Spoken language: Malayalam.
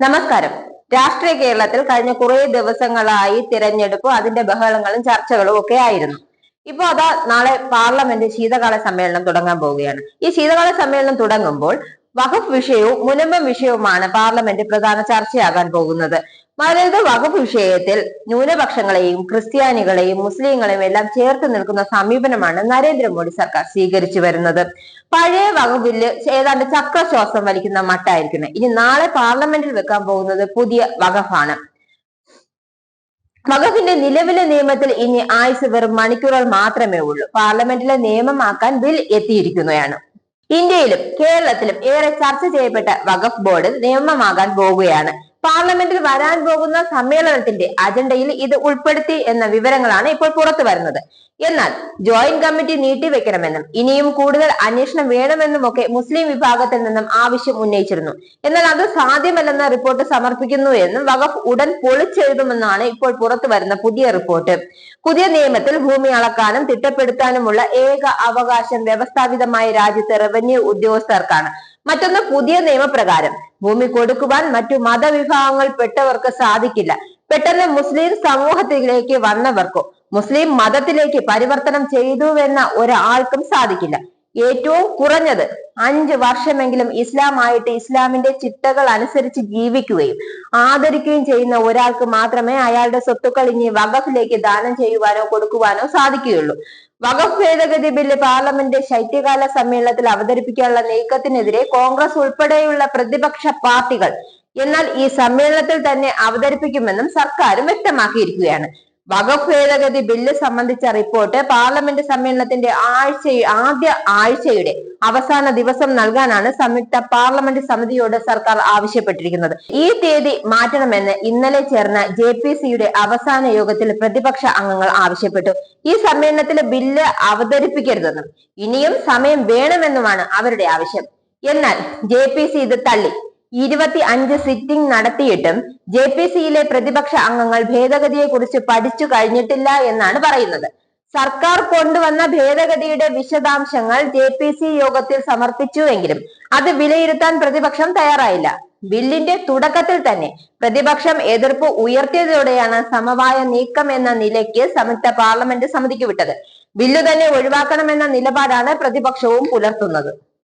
നമസ്കാരം. രാഷ്ട്രീയ കേരളത്തിൽ കഴിഞ്ഞ കുറേ ദിവസങ്ങളായി തിരഞ്ഞെടുപ്പ് അതിന്റെ ബഹളങ്ങളും ചർച്ചകളും ഒക്കെ ആയിരുന്നു. ഇപ്പൊ അതാ നാളെ പാർലമെന്റ് ശീതകാല സമ്മേളനം തുടങ്ങാൻ പോവുകയാണ്. ഈ ശീതകാല സമ്മേളനം തുടങ്ങുമ്പോൾ വഖഫ് വിഷയവും മുനമ്പം വിഷയവുമാണ് പാർലമെന്റ് പ്രധാന ചർച്ചയാകാൻ പോകുന്നത്. മരത് വഖഫ് വിഷയത്തിൽ ന്യൂനപക്ഷങ്ങളെയും ക്രിസ്ത്യാനികളെയും മുസ്ലിങ്ങളെയും എല്ലാം ചേർത്ത് നിൽക്കുന്ന സമീപനമാണ് നരേന്ദ്രമോദി സർക്കാർ സ്വീകരിച്ചു വരുന്നത്. പഴയ വകുപ്പിൽ ഏതാണ്ട് ചക്രശ്വാസം വലിക്കുന്ന മട്ടായിരിക്കുന്നത്. ഇനി നാളെ പാർലമെന്റിൽ വെക്കാൻ പോകുന്നത് പുതിയ വകഫാണ് വകഫിന്റെ നിലവിലെ നിയമത്തിൽ ഇനി ആയുസ് വെറും മണിക്കൂറുകൾ മാത്രമേ ഉള്ളൂ. പാർലമെന്റിലെ നിയമമാക്കാൻ ബിൽ എത്തിയിരിക്കുകയാണ്. ഇന്ത്യയിലും കേരളത്തിലും ഏറെ ചർച്ച ചെയ്യപ്പെട്ട വഖഫ് ബോർഡ് നിയമമാകാൻ പോവുകയാണ് പാർലമെന്റിൽ വരാൻ പോകുന്ന സമ്മേളനത്തിന്റെ അജണ്ടയിൽ ഇത് ഉൾപ്പെടുത്തി എന്ന വിവരങ്ങളാണ് ഇപ്പോൾ പുറത്തു വരുന്നത്. എന്നാൽ ജോയിന്റ് കമ്മിറ്റി നീട്ടിവെക്കണമെന്നും ഇനിയും കൂടുതൽ അന്വേഷണം വേണമെന്നും ഒക്കെ മുസ്ലിം വിഭാഗത്തിൽ നിന്നും ആവശ്യം ഉന്നയിച്ചിരുന്നു. എന്നാൽ അത് സാധ്യമല്ലെന്ന റിപ്പോർട്ട് സമർപ്പിക്കുന്നു എന്നും വഖഫ് ഉടൻ പൊളിച്ചെഴുതുമെന്നാണ് ഇപ്പോൾ പുറത്തു വരുന്ന പുതിയ റിപ്പോർട്ട്. പുതിയ നിയമത്തിൽ ഭൂമി അളക്കാനും തിട്ടപ്പെടുത്താനുമുള്ള ഏക അവകാശം വ്യവസ്ഥാപിതമായ രാജ്യത്തെ റവന്യൂ ഉദ്യോഗസ്ഥർക്കാണ്. മറ്റൊന്ന് പുതിയ നിയമപ്രകാരം. ഭൂമി കൊടുക്കുവാൻ മറ്റു മതവിഭാഗങ്ങൾ പെട്ടവർക്ക് സാധിക്കില്ല. പെട്ടെന്ന് മുസ്ലിം സമൂഹത്തിലേക്ക് വന്നവർക്കോ മുസ്ലിം മതത്തിലേക്ക് പരിവർത്തനം ചെയ്തുവെന്ന ഒരാൾക്കും സാധിക്കില്ല. ഏറ്റവും കുറഞ്ഞത് അഞ്ച് വർഷമെങ്കിലും ഇസ്ലാമായിട്ട് ഇസ്ലാമിന്റെ ചിട്ടകൾ അനുസരിച്ച് ജീവിക്കുകയും ആദരിക്കുകയും ചെയ്യുന്ന ഒരാൾക്ക് മാത്രമേ അയാളുടെ സ്വത്തുക്കൾ ഇനി വഖഫിലേക്ക് ദാനം ചെയ്യുവാനോ കൊടുക്കുവാനോ സാധിക്കുകയുള്ളൂ. വഖഫ് ഭേദഗതി ബില്ല് പാർലമെന്റ് ശൈത്യകാല സമ്മേളനത്തിൽ അവതരിപ്പിക്കാനുള്ള നീക്കത്തിനെതിരെ കോൺഗ്രസ് ഉൾപ്പെടെയുള്ള പ്രതിപക്ഷ പാർട്ടികൾ എന്നാൽ ഈ സമ്മേളനത്തിൽ തന്നെ അവതരിപ്പിക്കുമെന്നും സർക്കാരും വ്യക്തമാക്കിയിരിക്കുകയാണ്. വഖഫ് ഭേദഗതി ബില്ല് സംബന്ധിച്ച റിപ്പോർട്ട് പാർലമെന്റ് സമ്മേളനത്തിന്റെ ആഴ്ച ആദ്യ ആഴ്ചയുടെ അവസാന ദിവസം നൽകാനാണ് സംയുക്ത പാർലമെന്റ് സമിതിയോട് സർക്കാർ ആവശ്യപ്പെട്ടിരിക്കുന്നത്. ഈ തീയതി മാറ്റണമെന്ന് ഇന്നലെ ചേർന്ന ജെ പി സിയുടെ അവസാന യോഗത്തിൽ പ്രതിപക്ഷ അംഗങ്ങൾ ആവശ്യപ്പെട്ടു. ഈ സമ്മേളനത്തിലെ ബില്ല് അവതരിപ്പിക്കരുതെന്നും ഇനിയും സമയം വേണമെന്നുമാണ് അവരുടെ ആവശ്യം. എന്നാൽ ജെ പി സി ഇത് തള്ളി. ഇരുപത്തി അഞ്ച് സിറ്റിംഗ് നടത്തിയിട്ടും ജെ പി സിയിലെ പ്രതിപക്ഷ അംഗങ്ങൾ ഭേദഗതിയെ കുറിച്ച് പഠിച്ചു കഴിഞ്ഞിട്ടില്ല എന്നാണ് പറയുന്നത്. സർക്കാർ കൊണ്ടുവന്ന ഭേദഗതിയുടെ വിശദാംശങ്ങൾ ജെ പി സി യോഗത്തിൽ സമർപ്പിച്ചുവെങ്കിലും അത് വിലയിരുത്താൻ പ്രതിപക്ഷം തയ്യാറായില്ല. ബില്ലിന്റെ തുടക്കത്തിൽ തന്നെ പ്രതിപക്ഷം എതിർപ്പ് ഉയർത്തിയതോടെയാണ് സമവായ നീക്കം എന്ന നിലയ്ക്ക് സംയുക്ത പാർലമെന്റ് സമിതിക്ക് വിട്ടത്. ബില്ല് തന്നെ ഒഴിവാക്കണമെന്ന നിലപാടാണ് പ്രതിപക്ഷവും പുലർത്തുന്നത്.